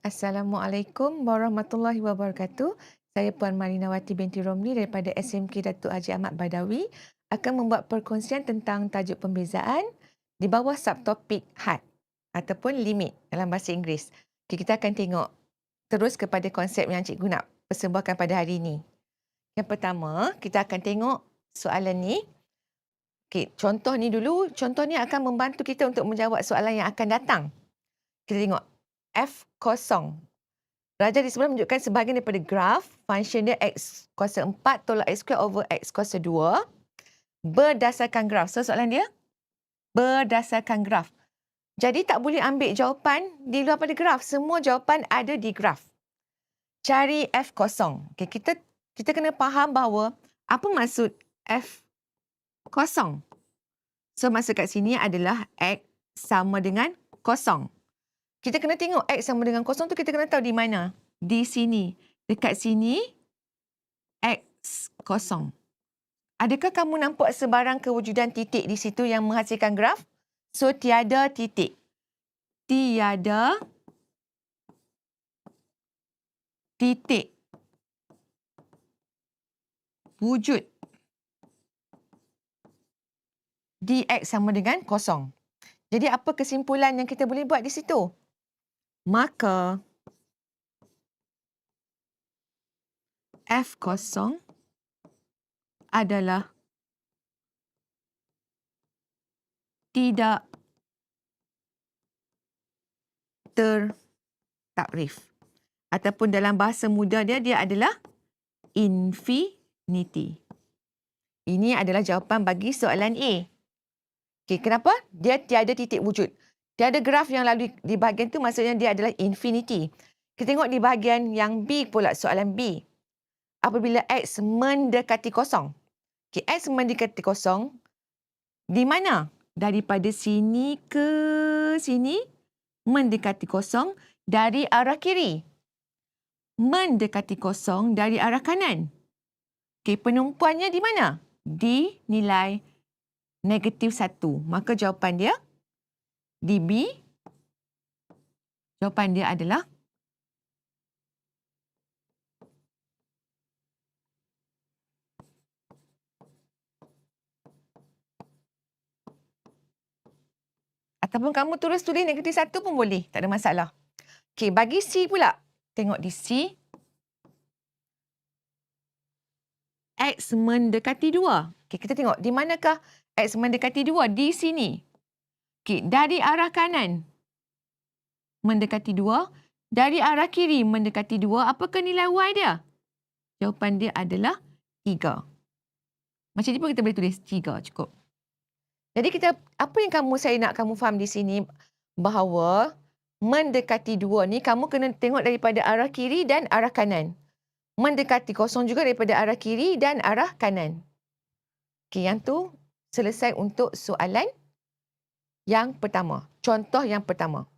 Assalamualaikum warahmatullahi wabarakatuh. Saya Puan Marinawati binti Romli daripada SMK Datuk Haji Ahmad Badawi akan membuat perkongsian tentang tajuk pembezaan di bawah subtopik had ataupun limit dalam bahasa Inggeris. Okay, kita akan tengok terus kepada konsep yang cikgu nak persembahkan pada hari ini. Yang pertama, kita akan tengok soalan ni. Okay, contoh ni dulu, contoh ni akan membantu kita untuk menjawab soalan yang akan datang. Kita tengok F kosong. Raja di sebelah menunjukkan sebahagian daripada graf function dia x kuasa 4 tolak x square over x kuasa 2 berdasarkan graf. So soalan dia berdasarkan graf. Jadi tak boleh ambil jawapan di luar pada graf. Semua jawapan ada di graf. Cari f kosong. Okay, kita kita kena faham bahawa apa maksud f kosong. So maksud kat sini adalah x sama dengan kosong. Kita kena tengok X sama dengan kosong tu kita kena tahu di mana. Di sini. Dekat sini, X kosong. Adakah kamu nampak sebarang kewujudan titik di situ yang menghasilkan graf? So, tiada titik. Tiada titik. Wujud. dx sama dengan kosong. Jadi apa kesimpulan yang kita boleh buat di situ? Maka F kosong adalah tidak tertakrif. Ataupun dalam bahasa muda dia, dia adalah infinity. Ini adalah jawapan bagi soalan A. Okay, kenapa? Dia tiada titik wujud. Tiada graf yang lalu di bahagian tu maksudnya dia adalah infinity. Kita tengok di bahagian yang B pula soalan B. Apabila X mendekati kosong. Okay, X mendekati kosong. Di mana? Daripada sini ke sini. Mendekati kosong dari arah kiri. Mendekati kosong dari arah kanan. Okay, penumpuannya di mana? Di nilai negatif satu. Maka jawapan dia di B, jawapan dia adalah Ataupun kamu tulis tulis negatif satu pun boleh. Tak ada masalah. Okey, bagi C pula. Tengok di C. X mendekati dua. Okey, kita tengok di manakah X mendekati dua? Di sini. Okey, dari arah kanan mendekati dua. Dari arah kiri mendekati dua. Apakah nilai Y dia? Jawapan dia adalah tiga. Macam ni pun kita boleh tulis tiga cukup. Jadi kita apa yang kamu saya nak kamu faham di sini bahawa mendekati dua ni kamu kena tengok daripada arah kiri dan arah kanan. Mendekati kosong juga daripada arah kiri dan arah kanan. Okey, yang tu selesai untuk soalan yang pertama. Contoh yang pertama.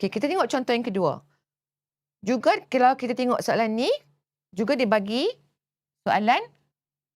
Okay, kita tengok contoh yang kedua. Juga kalau kita tengok soalan ni, juga dibagi soalan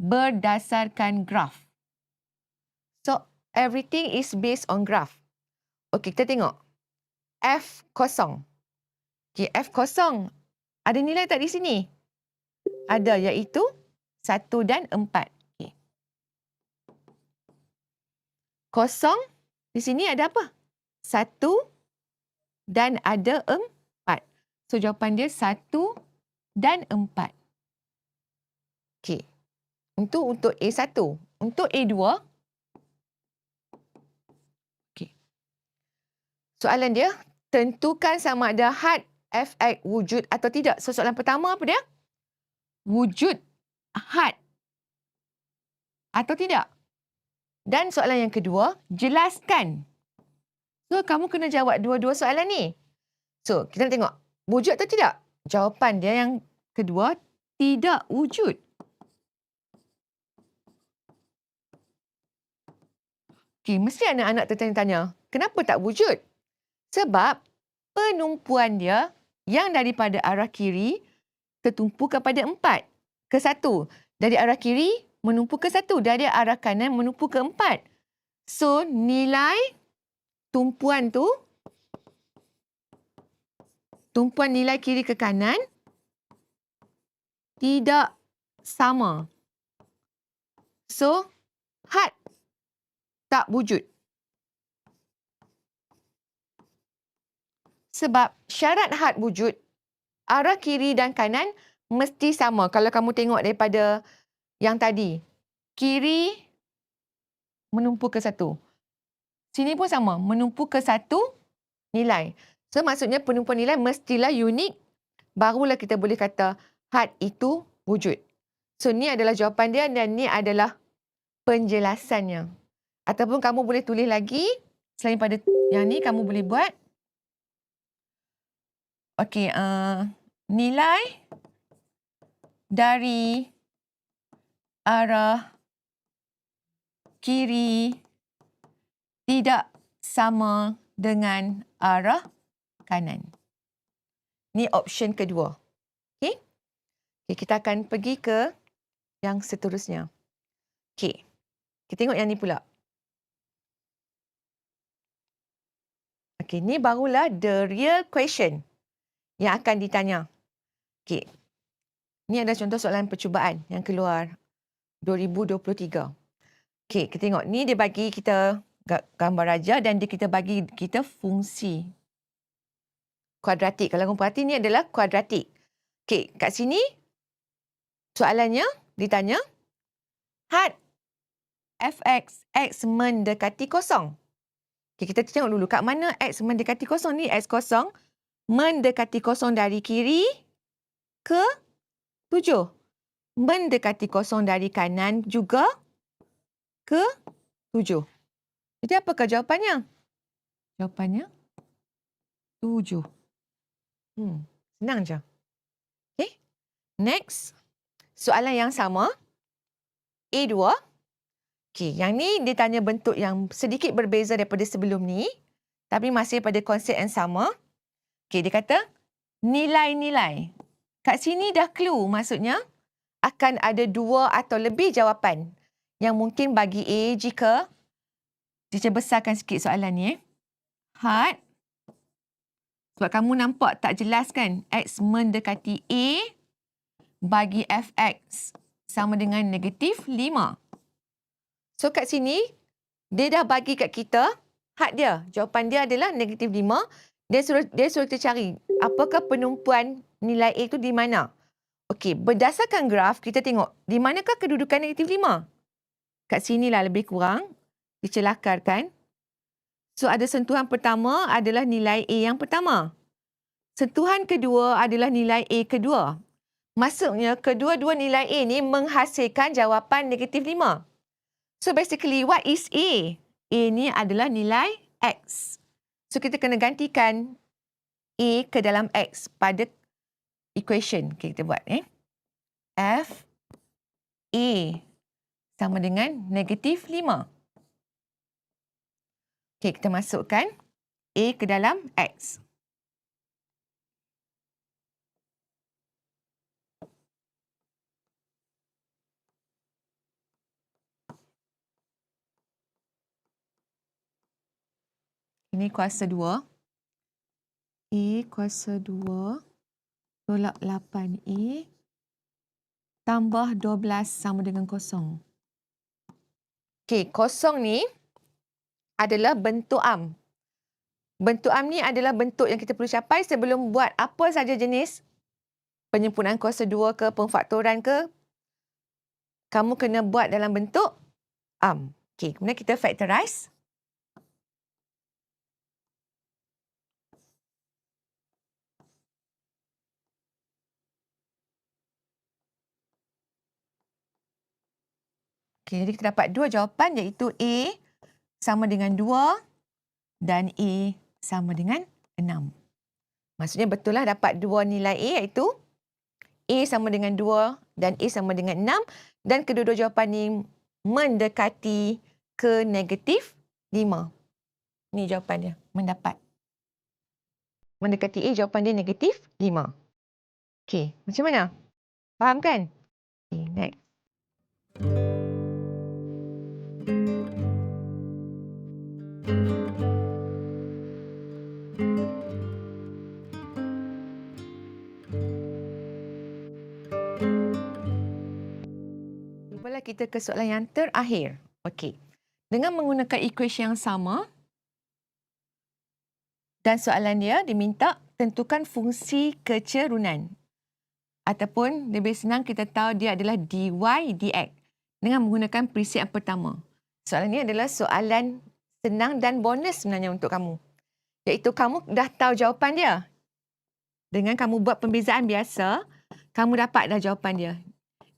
berdasarkan graf. So, everything is based on graph. Okay, kita tengok. F kosong. Okay, F kosong. Ada nilai tak di sini? Ada, iaitu 1 dan 4. Kosong di sini ada apa? Satu dan ada empat. So jawapan dia satu dan empat. Okey. Untuk untuk A1. Untuk A2. Okey. Soalan dia, tentukan sama ada had fx wujud atau tidak. So soalan pertama apa dia? Wujud had atau tidak? Dan soalan yang kedua, jelaskan. So, kamu kena jawab dua-dua soalan ni. So, kita nak tengok. Wujud atau tidak? Jawapan dia yang kedua, tidak wujud. Okay, mesti anak-anak tertanya-tanya, kenapa tak wujud? Sebab penumpuan dia yang daripada arah kiri tertumpu kepada empat. Ke satu. Dari arah kiri menumpu ke satu. Dari arah kanan menumpu ke empat. So, nilai tumpuan tu tumpuan nilai kiri ke kanan tidak sama. So, had tak wujud. Sebab syarat had wujud, arah kiri dan kanan mesti sama. Kalau kamu tengok daripada yang tadi, kiri menumpu ke satu. Sini pun sama, menumpu ke satu nilai. So maksudnya penumpuan nilai mestilah unik, barulah kita boleh kata had itu wujud. So ni adalah jawapan dia dan ni adalah penjelasannya. Ataupun kamu boleh tulis lagi, selain pada yang ni kamu boleh buat. Okey, uh, nilai dari arah kiri tidak sama dengan arah kanan. Ni option kedua. Okey. Okay, kita akan pergi ke yang seterusnya. Okey. Kita tengok yang ni pula. Okey, ni barulah the real question yang akan ditanya. Okey. Ini adalah contoh soalan percubaan yang keluar 2023. Okey, kita tengok. Ni dia bagi kita gambar raja dan dia kita bagi kita fungsi kuadratik. Kalau kamu perhati ni adalah kuadratik. Okey, kat sini soalannya ditanya had fx x mendekati kosong. Okey, kita tengok dulu kat mana x mendekati kosong ni x kosong mendekati kosong dari kiri ke tujuh. Mendekati kosong dari kanan juga ke tujuh. Jadi apakah jawapannya? Jawapannya tujuh. Hmm, senang je. Okay. Next. Soalan yang sama. A2. Okay, yang ni dia tanya bentuk yang sedikit berbeza daripada sebelum ni. Tapi masih pada konsep yang sama. Okay, dia kata nilai-nilai. Kat sini dah clue maksudnya akan ada dua atau lebih jawapan yang mungkin bagi A jika Cica besarkan sikit soalan ni. Eh. Had. Sebab kamu nampak tak jelas kan? X mendekati A bagi fx sama dengan negatif 5. So kat sini, dia dah bagi kat kita had dia. Jawapan dia adalah negatif 5. Dia suruh, dia suruh kita cari apakah penumpuan nilai A itu di mana. Okey, berdasarkan graf, kita tengok di manakah kedudukan negatif 5. Kat sinilah lebih kurang dicelakar kan. So ada sentuhan pertama adalah nilai A yang pertama. Sentuhan kedua adalah nilai A kedua. Maksudnya kedua-dua nilai A ni menghasilkan jawapan negatif 5. So basically what is A? A ni adalah nilai X. So kita kena gantikan A ke dalam X pada equation. Okay, kita buat. Eh. F A sama dengan negatif 5. Okay, kita masukkan A ke dalam X. Ini kuasa 2. A kuasa 2 tolak 8A tambah 12 sama dengan kosong. Okey, kosong ni adalah bentuk am. Bentuk am ni adalah bentuk yang kita perlu capai sebelum buat apa saja jenis penyempurnaan kuasa 2 ke pemfaktoran ke. Kamu kena buat dalam bentuk am. Okey, kemudian kita factorize. Okay, jadi kita dapat dua jawapan iaitu A sama dengan 2 dan A sama dengan 6. Maksudnya betul lah dapat dua nilai A iaitu A sama dengan 2 dan A sama dengan 6 dan kedua-dua jawapan ini mendekati ke negatif 5. Ini jawapan dia, mendapat. Mendekati A jawapan dia negatif 5. Okey, macam mana? Faham kan? Okay, next. Jumpalah kita ke soalan yang terakhir. Okey. Dengan menggunakan equation yang sama dan soalan dia diminta tentukan fungsi kecerunan. Ataupun lebih senang kita tahu dia adalah dy dx dengan menggunakan prinsip yang pertama. Soalan ini adalah soalan senang dan bonus sebenarnya untuk kamu. Iaitu kamu dah tahu jawapan dia. Dengan kamu buat pembezaan biasa, kamu dapat dah jawapan dia.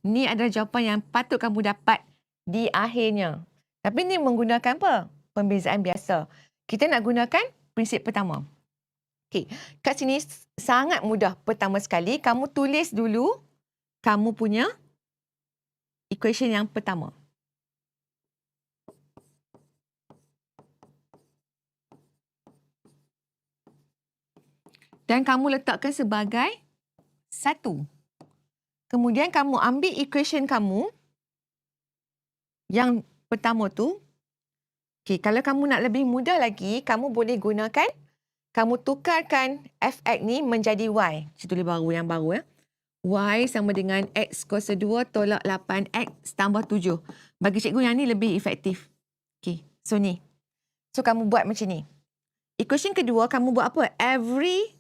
Ini adalah jawapan yang patut kamu dapat di akhirnya. Tapi ini menggunakan apa? Pembezaan biasa. Kita nak gunakan prinsip pertama. Okey, kat sini sangat mudah. Pertama sekali, kamu tulis dulu kamu punya equation yang pertama. Dan kamu letakkan sebagai satu. Kemudian kamu ambil equation kamu yang pertama tu. Okay, kalau kamu nak lebih mudah lagi, kamu boleh gunakan, kamu tukarkan fx ni menjadi y. Saya tulis baru yang baru. Ya. y sama dengan x kuasa 2 tolak 8x tambah 7. Bagi cikgu yang ni lebih efektif. Okay, so ni. So kamu buat macam ni. Equation kedua, kamu buat apa? Every,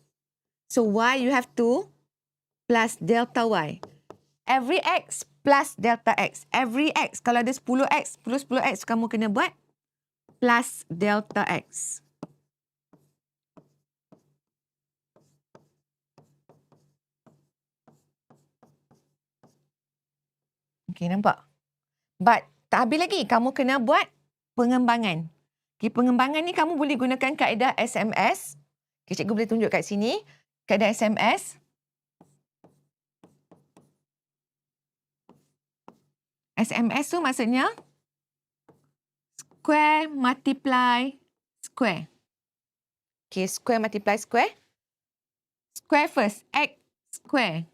so y you have to plus delta y. Every x plus delta x. Every x, kalau ada 10x, 10, 10x, kamu kena buat plus delta x. Okay, nampak? But tak habis lagi. Kamu kena buat pengembangan. Okay, pengembangan ni kamu boleh gunakan kaedah SMS. Okay, cikgu boleh tunjuk kat sini. Kaedah SMS. SMS tu maksudnya square multiply square. Okay, square multiply square. Square first, x square.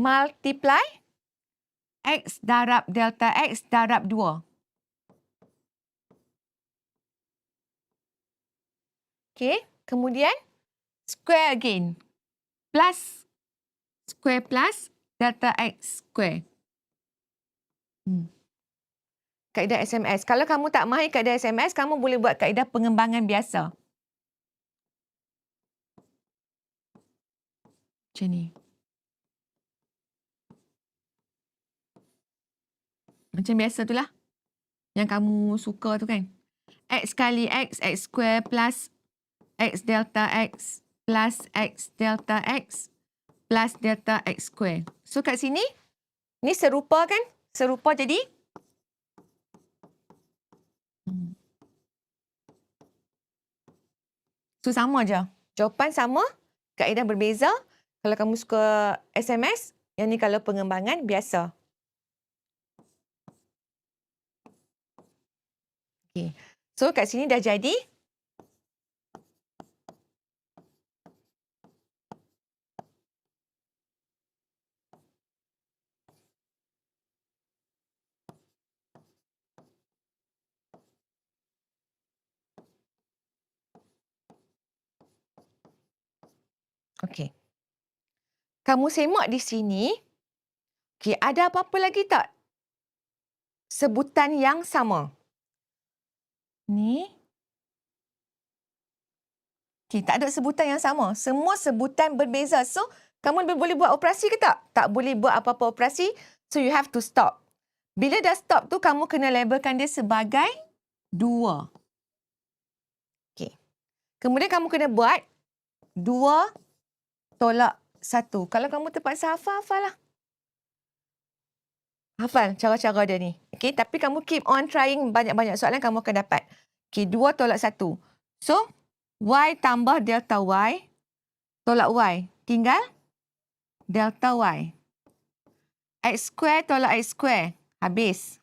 Multiply x darab delta x darab 2. Okay, kemudian square again. Plus square plus delta x square. Hmm. Kaedah SMS. Kalau kamu tak mahir kaedah SMS, kamu boleh buat kaedah pengembangan biasa. Macam ni. Macam biasa tu lah. Yang kamu suka tu kan. X kali X, X square plus X delta X plus X delta X plus delta X square. So kat sini, ni serupa kan? serupa jadi. So sama je. Jawapan sama, kaedah berbeza. Kalau kamu suka SMS, yang ni kalau pengembangan biasa. Okay. So kat sini dah jadi. Okey. Kamu semak di sini. Okey, ada apa-apa lagi tak? Sebutan yang sama. Ni. Okey, tak ada sebutan yang sama. Semua sebutan berbeza. So, kamu boleh buat operasi ke tak? Tak boleh buat apa-apa operasi. So, you have to stop. Bila dah stop tu, kamu kena labelkan dia sebagai dua. Okey. Kemudian kamu kena buat dua tolak satu. Kalau kamu terpaksa hafal, hafal lah. Hafal cara-cara dia ni. Okay, tapi kamu keep on trying banyak-banyak soalan kamu akan dapat. Okay, dua tolak satu. So, y tambah delta y tolak y. Tinggal delta y. x square tolak x square. Habis.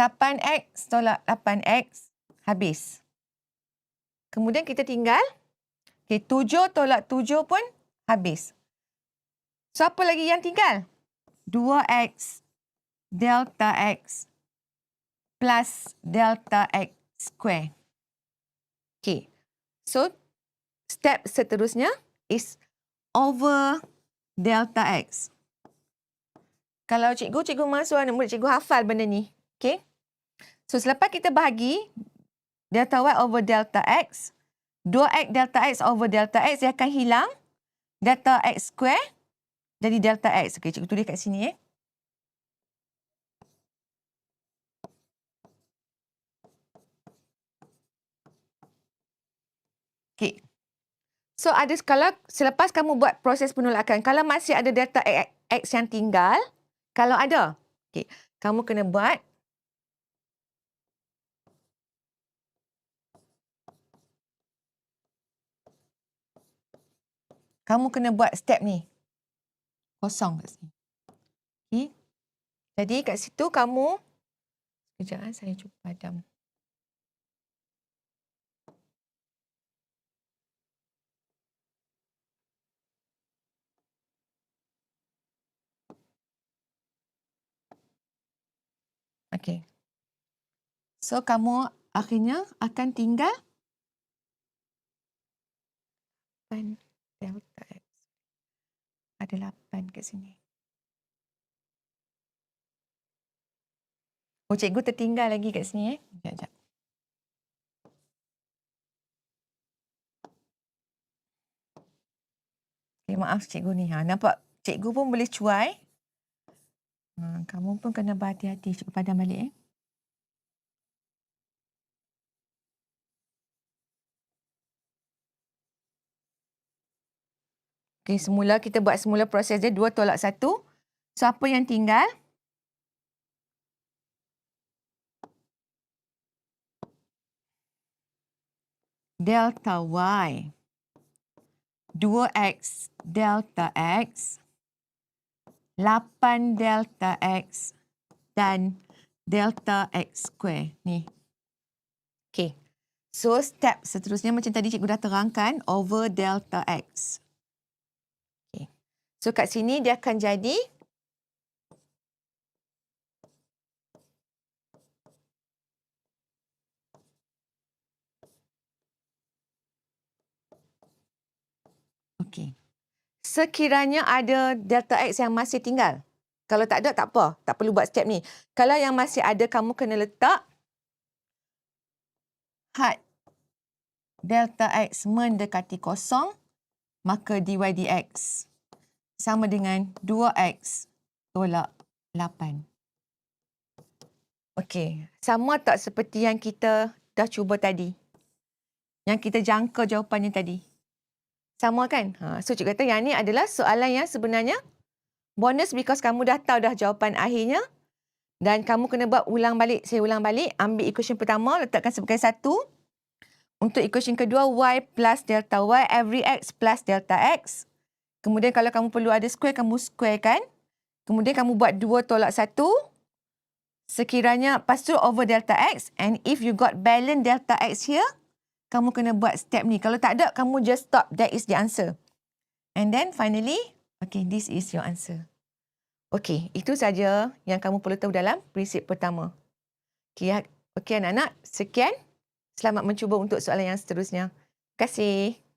8x tolak 8x. Habis. Kemudian kita tinggal Okay, tujuh tolak tujuh pun habis. So, apa lagi yang tinggal? 2x delta x plus delta x square. Okay. So, step seterusnya is over delta x. Kalau cikgu, cikgu masuk anak murid cikgu hafal benda ni. Okay. So selepas kita bahagi delta y over delta x, 2x delta x over delta x dia akan hilang. Delta x square jadi delta x. Okay, cikgu tulis kat sini eh. Okay. So ada kalau selepas kamu buat proses penolakan, kalau masih ada delta x, yang tinggal, kalau ada, okay, kamu kena buat kamu kena buat step ni. Kosong kat sini. Okay. Jadi kat situ kamu, sekejap eh, saya cuba padam. Okay. So kamu akhirnya akan tinggal 8 delta. Ada 8 kat sini. Oh cikgu tertinggal lagi kat sini eh. Sekejap, sekejap. Okay, maaf cikgu ni. Ha, nampak cikgu pun boleh cuai. Ha, kamu pun kena berhati-hati. Cuba padam balik eh. Okay, semula kita buat semula proses dia dua tolak satu. So, apa yang tinggal? Delta Y. 2X delta X 8 delta x dan delta x square ni. Okay. So step seterusnya macam tadi cikgu dah terangkan over delta x. So kat sini dia akan jadi Okay sekiranya ada delta X yang masih tinggal. Kalau tak ada, tak apa. Tak perlu buat step ni. Kalau yang masih ada, kamu kena letak had delta X mendekati kosong, maka dy dx sama dengan 2x tolak 8. Okey, sama tak seperti yang kita dah cuba tadi? Yang kita jangka jawapannya tadi. Sama kan? Ha, so cikgu kata yang ni adalah soalan yang sebenarnya bonus because kamu dah tahu dah jawapan akhirnya dan kamu kena buat ulang balik. Saya ulang balik. Ambil equation pertama, letakkan sebagai satu. Untuk equation kedua, y plus delta y, every x plus delta x. Kemudian kalau kamu perlu ada square, kamu square kan. Kemudian kamu buat dua tolak satu. Sekiranya, lepas tu over delta x. And if you got balance delta x here, kamu kena buat step ni. Kalau tak ada, kamu just stop. That is the answer. And then finally, okay, this is your answer. Okay, itu saja yang kamu perlu tahu dalam prinsip pertama. Okay, okay anak-anak, sekian. Selamat mencuba untuk soalan yang seterusnya. Terima kasih.